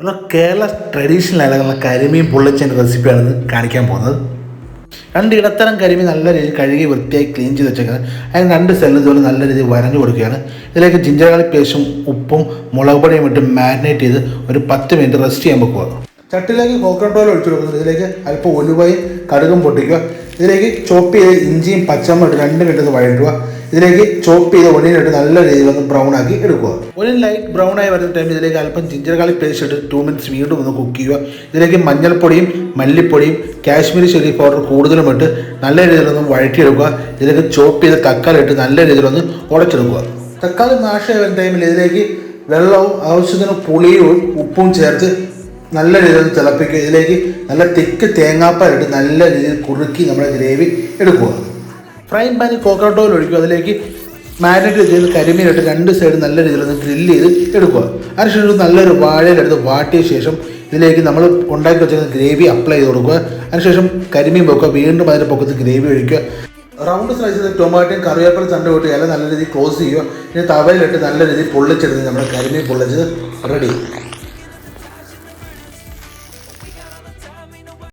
ഒരു കേരള ട്രഡീഷണൽ ആയിട്ടുള്ള കരിമീൻ പൊള്ളിച്ചതിന്റെ റെസിപ്പിയാണ് കാണിക്കാൻ പോകുന്നത്. രണ്ട് ഇടത്തരം കരിമീൻ നല്ല രീതിയിൽ കഴുകി വൃത്തിയായി ക്ലീൻ ചെയ്ത് വെച്ചേക്കുന്നത്. അതിന് രണ്ട് സെല്ലും ഇതുപോലെ നല്ല രീതിയിൽ വരഞ്ഞു കൊടുക്കുകയാണ്. ഇതിലേക്ക് ഗാർലിക് പേസ്റ്റും ഉപ്പും മുളക് പൊടിയും ഇട്ട് മാരിനേറ്റ് ചെയ്ത് ഒരു പത്ത് മിനിറ്റ് റെസ്റ്റ് ചെയ്യാൻ വെക്കുക. ചട്ടിലേക്ക് കോക്കനട്ട് ഓയിൽ ഒഴിച്ചു കൊടുക്കുന്നത് ഇതിലേക്ക് അല്പം ഉലുവയും കടുകും പൊട്ടിക്കുക. ഇതിലേക്ക് ചോപ്പ് ചെയ്ത് ഇഞ്ചിയും പച്ചമുളകും രണ്ടും മിനിറ്റ് വഴറ്റുക ഇതിലേക്ക് ചോപ്പ് ചെയ്ത് ഒണിയിലിട്ട് നല്ല രീതിയിൽ ഒന്ന് ബ്രൗൺ ആക്കി എടുക്കുക. ഒരു ലൈറ്റ് ബ്രൗൺ ആയി വരുന്ന ടൈമിൽ ഇതിലേക്ക് അല്പം ജിഞ്ചർ ഗാർലിക് പേസ്റ്റ് ഇട്ട് ടു മിനിറ്റ്സ് വീണ്ടും ഒന്ന് കുക്ക് ചെയ്യുക. ഇതിലേക്ക് മഞ്ഞൾപ്പൊടിയും മല്ലിപ്പൊടിയും കാശ്മീരി ചില്ലി പൗഡർ കൂടുതലും ഇട്ട് നല്ല രീതിയിലൊന്ന് വഴറ്റിയെടുക്കുക. ഇതിലേക്ക് ചോപ്പ് ചെയ്ത് തക്കാളി ഇട്ട് നല്ല രീതിയിലൊന്ന് ഉടച്ചെടുക്കുക. തക്കാളി നാശമായി വരുന്ന ടൈമിൽ ഇതിലേക്ക് വെള്ളവും ആവശ്യത്തിന് പുളിയും ഉപ്പും ചേർത്ത് നല്ല രീതിയിൽ തിളപ്പിക്കുക. ഇതിലേക്ക് നല്ല തിക്ക് തേങ്ങാപ്പാലിട്ട് നല്ല രീതിയിൽ കുറുക്കി നമ്മുടെ ഗ്രേവി എടുക്കുക. ഫ്രൈ പാനിൽ കോക്കനട്ട് ഓയിൽ ഒഴിക്കുക. അതിലേക്ക് മാരിനേറ്റ് ചെയ്ത് കരിമീനിട്ട് രണ്ട് സൈഡ് നല്ല രീതിയിൽ ഒന്ന് ഗ്രില്ല് ചെയ്ത് എടുക്കുക. അതിനുശേഷം നല്ലൊരു വാഴയിലെടുത്ത് വാട്ടിയ ശേഷം ഇതിലേക്ക് നമ്മൾ ഉണ്ടാക്കി വെച്ചിരുന്ന ഗ്രേവി അപ്ലൈ ചെയ്ത് കൊടുക്കുക. അതിനുശേഷം കരിമീൻ വെക്കുക വീണ്ടും അതിന്റെ പൊക്കത്ത് ഗ്രേവി ഒഴിക്കുക. റൗണ്ട് സ്ലൈസ് ചെയ്ത് ടൊമാറ്റോയും കറിവേപ്പില തണ്ട് വിട്ട് ഇല നല്ല രീതിയിൽ ക്ലോസ് ചെയ്യുക. ഇനി തവയിലിട്ട് നല്ല രീതിയിൽ പൊള്ളിച്ചെടുത്ത് നമ്മുടെ കരിമീൻ പൊള്ളിച്ചത് റെഡി